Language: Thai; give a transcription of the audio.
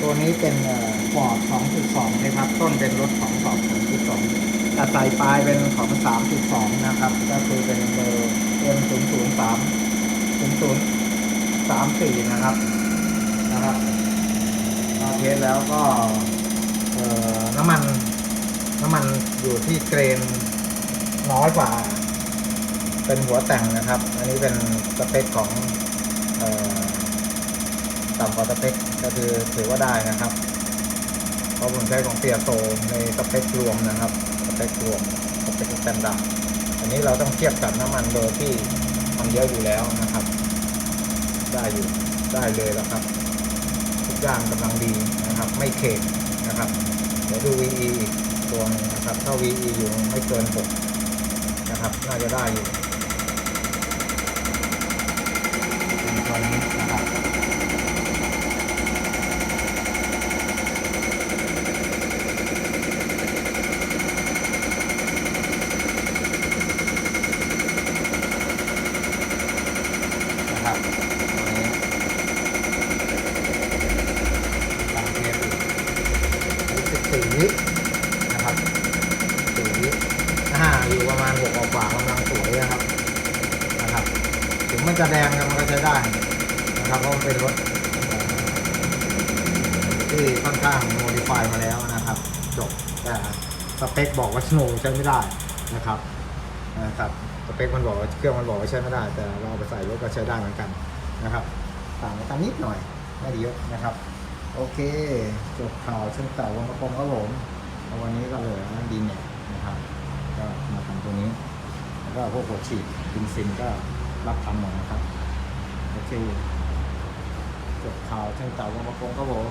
ตัวนี้เป็นฟอร์ด2.2 นะครับ ต้นเป็นรถของฟอร์ด2.2แต่ใส่ปลายเป็นของ 3.2 นะครับ ก็คือเป็นเบอร์ M003 0034 นะครับ นะครับพอเทสแล้วก็เอ่อน้ำมันน้ำมันอยู่ที่เกรนน้อยกว่า เป็นหัวแต่งนะครับ อันนี้เป็นสเปคของออ ต่ำกว่าสเปคก็คือถือว่าได้นะครับเพราะผมใช้ของเตียโตในสเปครวมนะครับสเปครวมสเปคสแตนดาร์ดอันนี้เราต้องเทียบกับน้ำมันเบอร์ที่มันเยอะอยู่แล้วนะครับ ได้อยู่ได้เลยแล้วครับทุกอย่างกำลังดีนะครับ ไม่เข็นะครับเดี๋ยวดู VE อีกตัวหนึงนะครับถ้า VE อยู่ไม่เกิน6นะครับ น่าจะได้อยู่เป็นนี้ะครับ นะครับตัวนี้ลองเทสดูรู้สึกสี่วินะครับสี่วิอ่าอยู่ประมาณหกกว่ากำลังสวยนะครับนะครับ ถึงมันจะแดงมันก็ใช้ได้นะครับเพราะมันเป็นรถที่ค่อนข้างโมดิฟายมาแล้วนะครับ จบแต่สเปคบอกว่าโนใช้ไม่ได้นะครับ นะครับสเปคมันบอกว่าเครื่องมันบอกว่าใช้ไม่ได้ แต่เราเอาไปใส่รถก็ใช้ได้เหมือนกันนะครับต่างกันนิดหน่อยไม่ได้เยอะนะครับ โอเคจบข่าวเชิงเต่าวันประกงครับผมแล้ววันนี้ก็เหลือดีเน็ตนะครับ ก็มาทำตัวนี้ แล้วก็พวกหัวฉีดบินซินก็รับทำหมดนะครับโอเคจบข่าวเชิงเต่าวันประกงครับผม